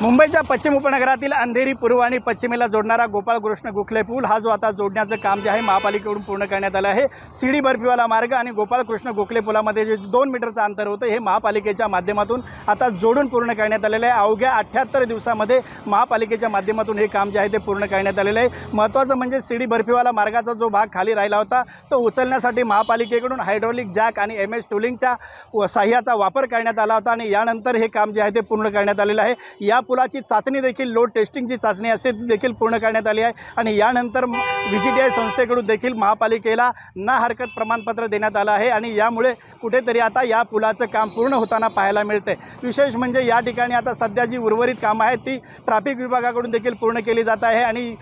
मुंबईच्या पश्चिम उपनगरातील अंधेरी पूर्व आणि पश्चिमेला जोडणारा गोपाळकृष्ण गोखले पूल हा जो आता जोडण्याचं काम जे आहे महापालिकेकडून पूर्ण करण्यात आलं आहे. शिडी बर्फीवाला मार्ग आणि गोपाळकृष्ण गोखले पुलामध्ये जे दोन मीटरचं अंतर होतं हे महापालिकेच्या माध्यमातून आता जोडून पूर्ण करण्यात आलेलं आहे. अवघ्या अठ्ठ्याहत्तर दिवसामध्ये महापालिकेच्या माध्यमातून हे काम जे आहे ते पूर्ण करण्यात आलेलं आहे. महत्त्वाचं म्हणजे शिडी बर्फीवाला मार्गाचा जो भाग खाली राहिला होता तो उचलण्यासाठी महापालिकेकडून हायड्रॉलिक जॅक आणि एम एस टुलिंगच्या व साह्याचा वापर करण्यात आला होता आणि यानंतर हे काम जे आहे ते पूर्ण करण्यात आलेलं आहे. या पुलाची चाचणी देखील लोड टेस्टिंगची चाचणी असते ती देखील पूर्ण करण्यात आली आहे. आणि यानंतर व्ही जी टी आय संस्थेकडून देखील महापालिकेला ना हरकत प्रमाणपत्र देण्यात आलं आहे. आणि यामुळे कुठेतरी आता या पुलाचं काम पूर्ण होताना पाहायला मिळते विशेष म्हणजे या ठिकाणी आता सध्या जी उर्वरित कामं आहेत ती ट्रॅफिक विभागाकडून देखील पूर्ण केली जात आहे. आणि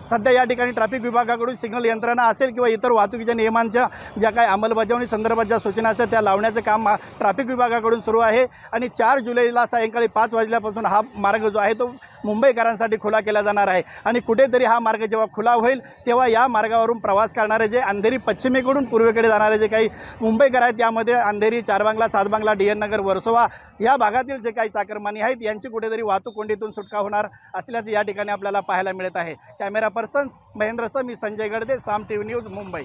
सध्या या ठिकाणी ट्रॅफिक विभागाकडून सिग्नल यंत्रणा असेल किंवा इतर वाहतुकीच्या नियमांच्या ज्या काही अंमलबजावणी संदर्भात ज्या सूचना असतात त्या लावण्याचं काम ट्रॅफिक विभागाकडून सुरू आहे. आणि चार जुलैला सायंकाळी पाच वाजल्यापासून हा मार्ग जो आहे तो मुंबईकरांसाठी खुला केला जाणार आहे. आणि कुठेतरी हा मार्ग जेव्हा खुला होईल तेव्हा या मार्गावरून प्रवास करणारे जे अंधेरी पश्चिमेकडून पूर्वेकडे जाणारे जे काही मुंबईकर आहेत त्यामध्ये अंधेरी चारबांगला सातबांगला डी एन नगर वर्सोवा या भागातील जे काही चाकरमानी आहेत यांची कुठेतरी वाहतूक कोंडीतून सुटका होणार असल्याचं या ठिकाणी आपल्याला पाहायला मिळत आहे. कॅमेरा पर्सन महेंद्रसह मी Sanjay Gadade Saam T V news Mumbai.